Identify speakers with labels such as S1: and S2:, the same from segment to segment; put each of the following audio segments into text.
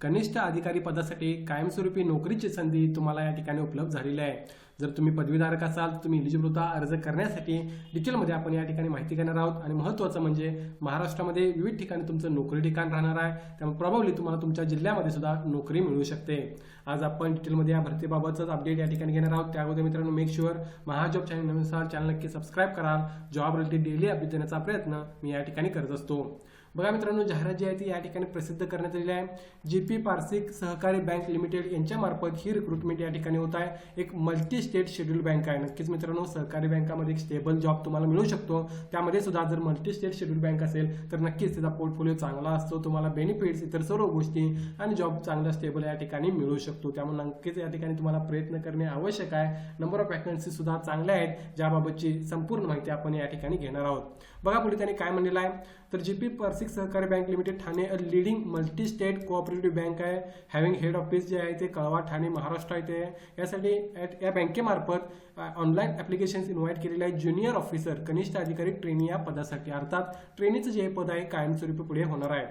S1: कनिष्ठ अधिकारी पदासाठी कायमस्वरूपी नोकरीची संधी तुम्हाला या ठिकाणी उपलब्ध झालेली आहे. जर तुम्ही पदवीधारक असाल तर तुम्ही इलिजिबल होता. अर्ज करण्यासाठी डिटेलमध्ये आपण या ठिकाणी माहिती घेणार आहोत. आणि महत्त्वाचं म्हणजे महाराष्ट्रामध्ये विविध ठिकाणी तुमचं नोकरी ठिकाण राहणार आहे. त्यामुळे प्रभावली तुम्हाला तुमच्या जिल्ह्यामध्ये सुद्धा नोकरी मिळू शकते. आज आपण डिटेलमध्ये या भरतीबाबतच अपडेट या ठिकाणी घेणार आहोत. त्या अगोदर मित्रांनो मेक शुअर महाजॉब चॅनल नवीन चॅनल नक्की सबस्क्राईब कराल. जॉब रिलेटेड डेली अपडेट देण्याचा प्रयत्न मी या ठिकाणी करत असतो. बघा मित्रांनो जाहिरात जी आहे ती या ठिकाणी प्रसिद्ध करण्यात आलेली आहे. जी पी पार्सिक सहकारी बँक लिमिटेड यांच्या मार्फत ही रिक्रुटमेंट या ठिकाणी होत आहे. एक मल्टी स्टेट शेड्यूल बँक आहे. नक्कीच मित्रांनो सहकारी बँकामध्ये एक स्टेबल जॉब तुम्हाला मिळू शकतो. त्यामध्ये सुद्धा जर मल्टी स्टेट शेड्यूल बँक असेल तर नक्कीच त्याचा पोर्टफोलिओ चांगला असतो. तुम्हाला बेनिफिट्स इतर सर्व गोष्टी आणि जॉब चांगला स्टेबल या ठिकाणी मिळू शकतो. त्यामुळे नक्कीच या ठिकाणी तुम्हाला प्रयत्न करणे आवश्यक आहे. नंबर ऑफ वॅकन्सी सुद्धा चांगल्या आहेत ज्याबाबतची संपूर्ण माहिती आपण या ठिकाणी घेणार आहोत. बघा पुढे त्याने काय म्हणलेलं आहे. तर G P Parsik Sahakari bank limited Thane a leading multi state cooperative bank आहे. हॅव्हिंग हेड ऑफिस जे आहे ते कळवा ठाणे महाराष्ट्र इथे आहे. यासाठी ॲट या बँकेमार्फत ऑनलाईन ॲप्लिकेशन्स इन्व्हाइट केलेले आहे ज्युनियर ऑफिसर कनिष्ठ अधिकारी ट्रेनी या पदासाठी. अर्थात ट्रेनीचं जे पद आहे कायमस्वरूपी पुढे होणार आहे.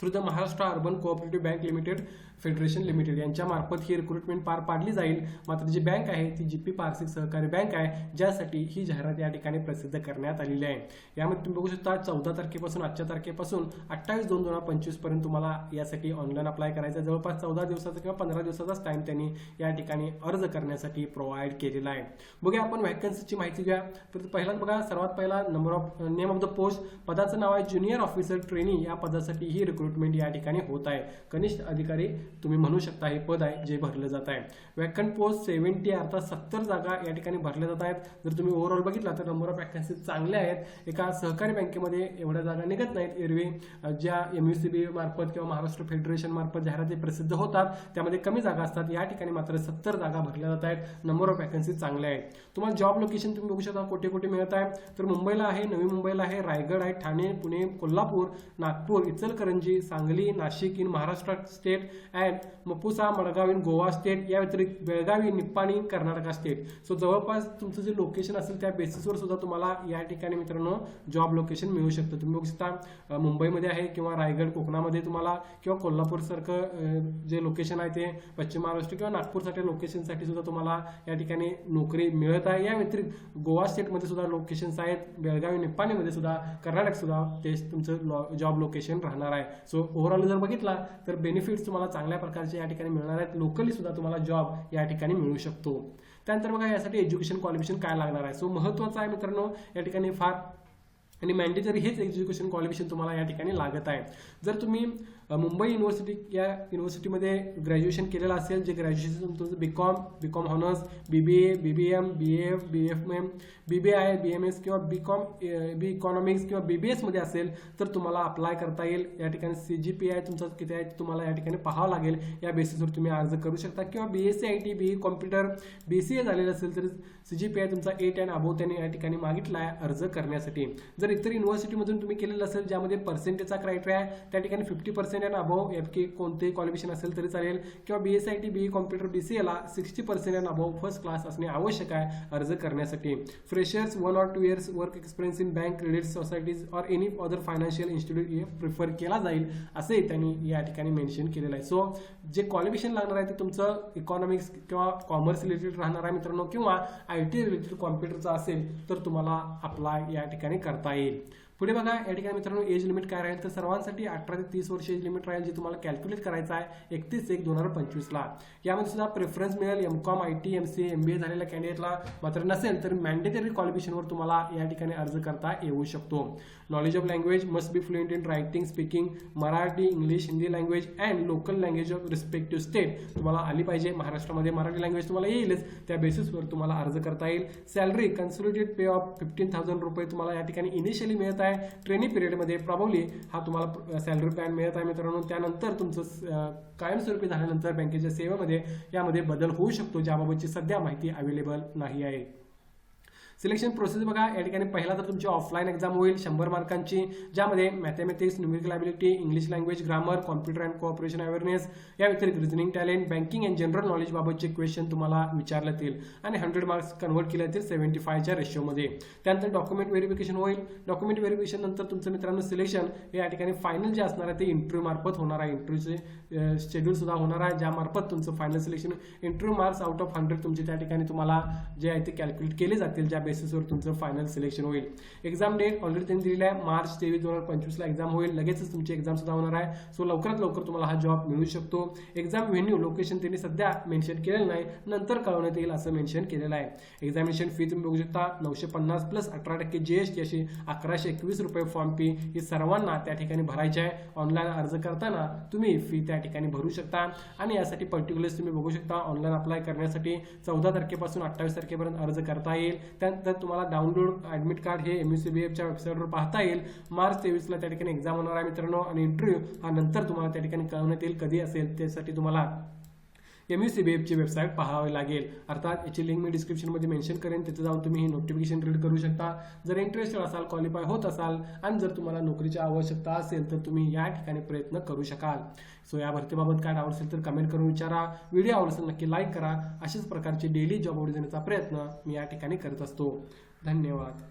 S1: Through the Maharashtra urban cooperative bank limited federation limited यांच्यामार्फत ही रिक्रुटमेंट पार पाडली जाईल. मात्र जी बँक आहे ती जी पी पारसिक सहकारी बँक आहे ज्यासाठी ही जाहिरात या ठिकाणी प्रसिद्ध करण्यात आलेली आहे. यामध्ये तुम्ही बघू शकता चौदा तारखेपासून आजच्या तारखेपासून अठ्ठावीस दोन दोन हजार पंचवीसपर्यंत तुम्हाला यासाठी ऑनलाईन अप्लाय करायचं आहे. जवळपास चौदा दिवसाचा किंवा पंधरा दिवसाचाच टाइम त्यांनी या ठिकाणी अर्ज करण्यासाठी प्रोव्हाइड केलेला आहे. बघूया आपण व्हॅकन्सीची माहिती घ्या तर पहिलाच बघा सर्वात पहिला number of name of the post पदाचं नाव आहे ज्युनियर ऑफिसर ट्रेनी या पदासाठी ही रिक्रुटमेंट या ठिकाणी होत आहे. कनिष्ठ अधिकारी तुम्ही म्हणू शकता हे पद आहे जे भरलं जात आहे. वॅकंट पोस्ट सेव्हन्टी अर्थात सत्तर जागा या ठिकाणी भरल्या जात आहेत. जर तुम्ही ओव्हरऑल बघितला तर नंबर ऑफ वॅकन्सी चांगल्या आहेत. एका सहकारी बँकेमध्ये एवढ्या जागा निघत नाहीत एरवी ज्या एम यू सी बी मार्फत किंवा महाराष्ट्र फेडरेशन मार्फत जाहिराती प्रसिद्ध होतात त्यामध्ये कमी जागा असतात. या ठिकाणी मात्र सत्तर जागा भरल्या जात आहेत. नंबर ऑफ वॅकन्सी चांगल्या आहेत. तुम्हाला जॉब लोकेशन तुम्ही बघू शकता कुठे कुठे मिळत आहे. तर मुंबईला आहे नवी मुंबईला आहे रायगड आहे Thane Pune Kolhapur Nagpur Ichalkaranji Sangli Nashik in Maharashtra state and Mapusa Madgaon in Goa state या व्यतिरिक्त बेळगावी निप्पाणी कर्नाटका स्टेट सो जवळपास तुमचं जे लोकेशन असेल त्या बेसिसवर सुद्धा तुम्हाला या ठिकाणी मित्रांनो जॉब लोकेशन मिळू शकतं. तुम्ही बघू शकता मुंबईमध्ये आहे किंवा रायगड कोकणामध्ये तुम्हाला किंवा कोल्हापूर सारखं जे लोकेशन आहे ते पश्चिम महाराष्ट्र किंवा नागपूरसाठी लोकेशनसाठी सुद्धा तुम्हाला या ठिकाणी नोकरी मिळत आहे. या व्यतिरिक्त गोवा स्टेटमध्ये सुद्धा लोकेशन्स आहेत. बेळगावी निप्पाणीमध्ये सुद्धा कर्नाटक सुद्धा ते तुमचं जॉब लोकेशन राहणार आहे. सो ओव्हरऑल जर बघितला तर बेनिफिट्स तुम्हाला चांगल्या प्रकारचे या ठिकाणी मिळणार आहेत. लोकली सुद्धा तुम्हाला जॉब या ठिकाणी मिळू शकतो. त्यानंतर बघा यासाठी एज्युकेशन क्वालिफिकेशन काय लागणार आहे? सो महत्त्वाचं आहे मित्रांनो या ठिकाणी फार आणि मॅन्डेटरी हेच एज्युकेशन क्वालिफिकेशन तुम्हाला या ठिकाणी लागत आहे. जर तुम्ही मुंबई युनिव्हर्सिटी या युनिव्हर्सिटीमध्ये ग्रॅज्युएशन केलेलं असेल जे ग्रॅज्युएशन तुमचं B com B com honours B B A B B M B F B F M B B I B M S किंवा बी कॉम बी इकॉनॉमिक्स किंवा बी बी एसमध्ये असेल तर तुम्हाला अप्लाय करता येईल. या ठिकाणी सी जी पी आय तुमचं किती आहे तुम्हाला या ठिकाणी पाहावं लागेल. या बेसिसवर तुम्ही अर्ज करू शकता. किंवा B S C I T B computer B C A झालेलं असेल तर सी जी पी आय तुमचा एट अँड अबोव त्याने या ठिकाणी मागितला आहे अर्ज करण्यासाठी. जर इतर युनिव्हर्सिटीमधून तुम्ही केलेलं असेल ज्यामध्ये पर्सेंटेजचा क्रायटेरिया आहे त्या ठिकाणी फिफ्टी पर्सेंट अँड अबव्ह एफ के कोणते क्वालिफिकेशन असेल तरी चालेल. किंवा B S I T B computer B C एला sixty percent and above first class असणे आवश्यक आहे अर्ज करण्यासाठी. Freshers one or two years work experience in bank credit societies or any other financial institute prefer केला जाईल असे त्यांनी या ठिकाणी मेन्शन केलेलं आहे. सो जे क्वालिफिकेशन लागणार आहे ते तुमचं इकॉनॉमिक्स किंवा कॉमर्स रिलेटेड राहणार आहे मित्रांनो किंवा आय टी रिलेटेड कॉम्प्युटरचा असेल तर तुम्हाला अप्लाय या ठिकाणी करता येईल. पुढे बघा या ठिकाणी मित्रांनो एज लिमिट काय राहील? तर सर्वांसाठी अठरा ते तीस वर्ष एज लिमिट राहील जे तुम्हाला कॅल्क्युलेट करायचं आहे एकतीस एक दोन हजार पंचवीसला यामध्ये सुद्धा प्रेफरन्स मिळेल M com I T M C M B A झालेल्या कॅन्डिडेटला मात्र नसेल तर मॅन्डेटरी क्वालिफिकेशनवर तुम्हाला या ठिकाणी अर्ज करता येऊ शकतो. Knowledge of language must be fluent in writing speaking Marathi English Hindi language and local language of respective state तुम्हाला आली पाहिजे. महाराष्ट्रामध्ये मराठी लँग्वेज तुम्हाला येईलच. त्या बेसिसवर तुम्हाला अर्ज करता येईल. Salary consolidate pay of fifteen thousand रुपये तुम्हाला या ठिकाणी इनिशियली मिळत आहे. ट्रेनिंग पिरियडमध्ये प्रॉब्ली हा तुम्हाला सॅलरी प्लॅन मिळत आहे मित्रांनो. त्यानंतर तुमचं कायमस्वरूपी झाल्यानंतर बँकेच्या सेवेमध्ये यामध्ये बदल होऊ शकतो ज्याबाबतची सध्या माहिती अवेलेबल नाही आहे. सिलेक्शन प्रोसेस बघा या ठिकाणी पहिला तर तुमची ऑफलाईन एक्झाम होईल शंभर मार्कांची ज्यामध्ये mathematics numerical ability English language grammar computer and cooperation awareness या व्यतिरिक्त reasoning talent banking and general knowledge बाबतचे क्वेश्चन तुम्हाला विचारले जातील. आणि हंड्रेड मार्क्स कन्वर्ट केले जातील सेव्हन्टी फायच्या रेशोमध्ये त्यानंतर डॉक्युमेंट व्हेरिफिकेशन होईल. डॉक्युमेंट व्हेरिफिकेशन नंतर तुमचं मित्रांनो सिलेक्शन हे या ठिकाणी फायनल जे असणार आहे ते इंटरव्ह्यू मार्फत होणार आहे. इंटरव्ह्यूचे शेड्यूल सुद्धा होणार आहे ज्यामार्फत तुमचं final selection interview marks out of hundred तुमचे त्या ठिकाणी तुम्हाला जे आहे ते कॅल्क्युलेट केले जातील ज्या बेसिसवर तुमचं फायनल सिलेक्शन होईल. एक्झाम डेट ऑलरेडी त्यांनी दिलेला आहे. मार्च तेवीस दोन हजार पंचवीसला एक्झाम होईल. लगेचच तुमची एक्झाम सुद्धा होणार आहे. सो लवकरात लवकर तुम्हाला हा जॉब मिळू शकतो. एक्झाम व्हेन्यू लोकेशन त्यांनी सध्या मेन्शन केलेलं नाही. नंतर कळवण्यात येईल असं मेन्शन केलेलं आहे. एक्झामिनेशन फी तुम्ही बघू शकता. नऊशे पन्नास प्लस अठरा टक्के जीएसटी अशी अकराशे एकवीस रुपये फॉर्म फी ही सर्वांना त्या ठिकाणी भरायची आहे. ऑनलाईन अर्ज करताना तुम्ही फी त्या ठिकाणी भरू शकता. आणि यासाठी पर्टिक्युलर्स तुम्ही बघू शकता. ऑनलाईन अप्लाय करण्यासाठी चौदा तारखेपासून अठ्ठावीस तारखेपर्यंत अर्ज करता येईल. त्या त्यानंतर तुम्हाला डाउनलोड ॲडमिट कार्ड हे एम यू सी बी एफच्या वेबसाईटवर पाहता येईल. मार्च तेवीसला त्या ठिकाणी एक्झाम होणार आहे मित्रांनो. आणि इंटरव्ह्यू हा नंतर तुम्हाला त्या ठिकाणी कळवण्यात येईल. कधी असेल त्यासाठी तुम्हाला एम यू सी बी एफची वेबसाईट पाहावी लागेल. अर्थात याची लिंक मी डिस्क्रिप्शनमध्ये मेन्शन करेन. तिथे जाऊन तुम्ही हे नोटिफिकेशन रीड करू शकता. जर इंटरेस्टेड असाल क्वालिफाय होत असाल आणि जर तुम्हाला नोकरीची आवश्यकता असेल तर तुम्ही या ठिकाणी प्रयत्न करू शकाल. सो या भरतीबाबत काय डाऊट असेल तर कमेंट करून विचारा. व्हिडिओ आवडसेल असेल नक्की लाईक करा. अशाच प्रकारचे डेली जॉब आवडी देण्याचा प्रयत्न मी या ठिकाणी करत असतो. धन्यवाद.